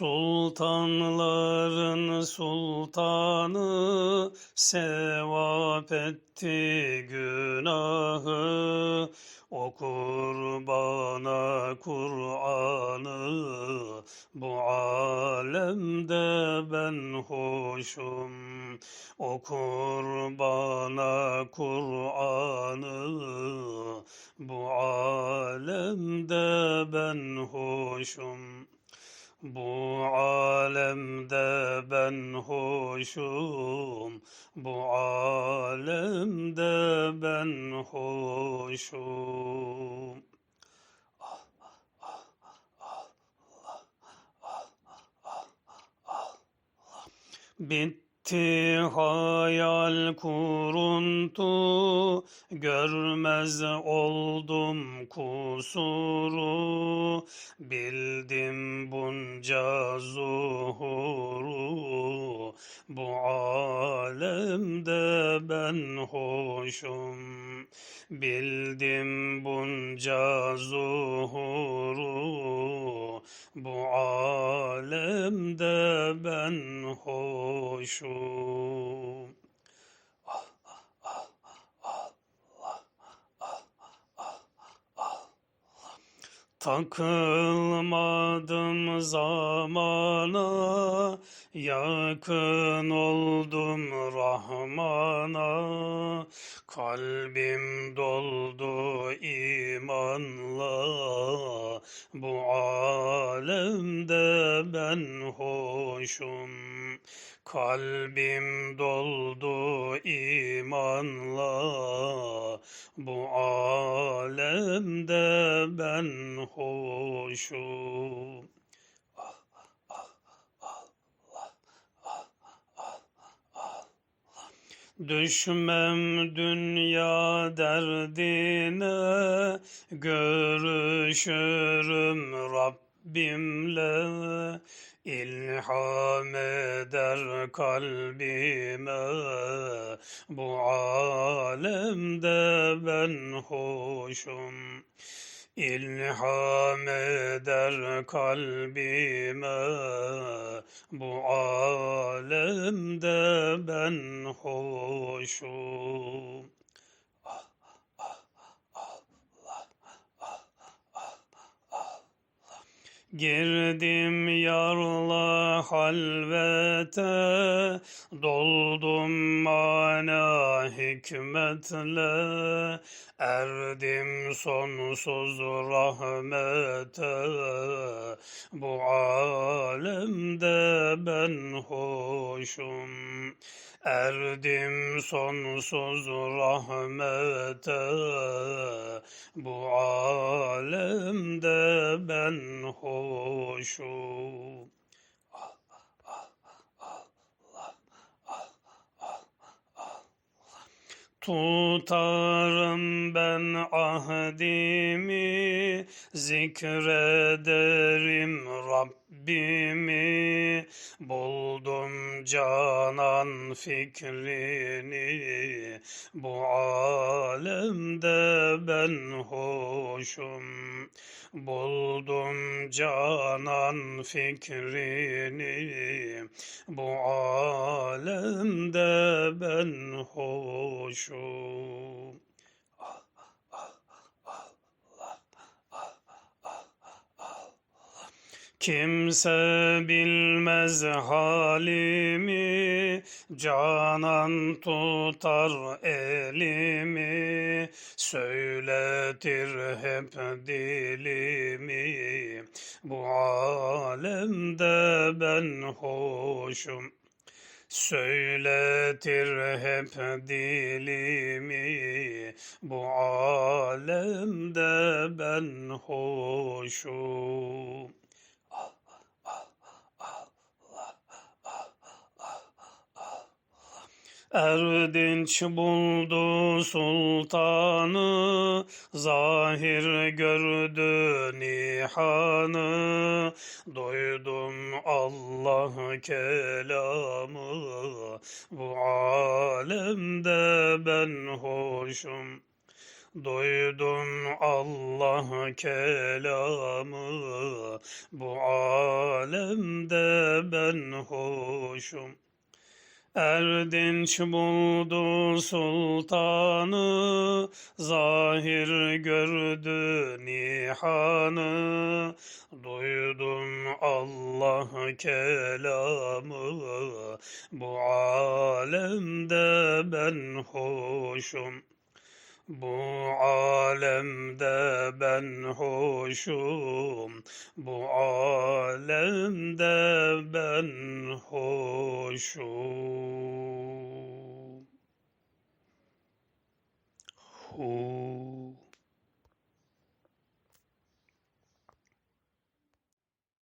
Sultanların sultanı sevap etti günahı. Okur bana Kur'an'ı bu alemde ben hoşum. Okur bana Kur'an'ı bu alemde ben hoşum. Bu alemde ben hoşum, bu alemde ben hoşum. Bitti hayal kuruntu, görmez oldum kusuru, bildim bunca zuhuru, bu alemde ben hoşum. Bildim bunca zuhuru, bu alemde ben hoşum. Takılmadım zamana, yakın oldum Rahman'a. Kalbim doldu imanla, bu alemde ben hoşum. Kalbim doldu imanla, bu alemde ben hoşum. Düşmem dünya derdine, görüşürüm Rabbimle. İlham eder kalbime, bu alemde ben hoşum. İlham eder kalbime, bu alemde ben hoşum. Girdim yarla halvete, doldum mana hikmetle, erdim sonsuz rahmete, bu alemde ben hoşum. Erdim sonsuz rahmete, bu alemde ben hoşum. Tutarım ben ahdimi, zikrederim Rabbimi. Buldum canan fikrini, bu alemde ben hoşum. Buldum canan fikrini, bu alemde ben hoşum. Kimse bilmez halimi, canan tutar elimi, söyletir hep dilimi, bu alemde ben hoşum. Söyletir hep dilimi, bu alemde ben hoşum. Erdinç buldu sultanı, zahir gördü nihanı. Duydum Allah kelamı, bu alemde ben hoşum. Duydum Allah kelamı, bu alemde ben hoşum. Erdinç buldu sultanı, zahir gördü nihanı. Duydum Allah kelamı, bu alemde ben hoşum. Bu alemde ben hoşum, bu alemde ben hoşum. Hu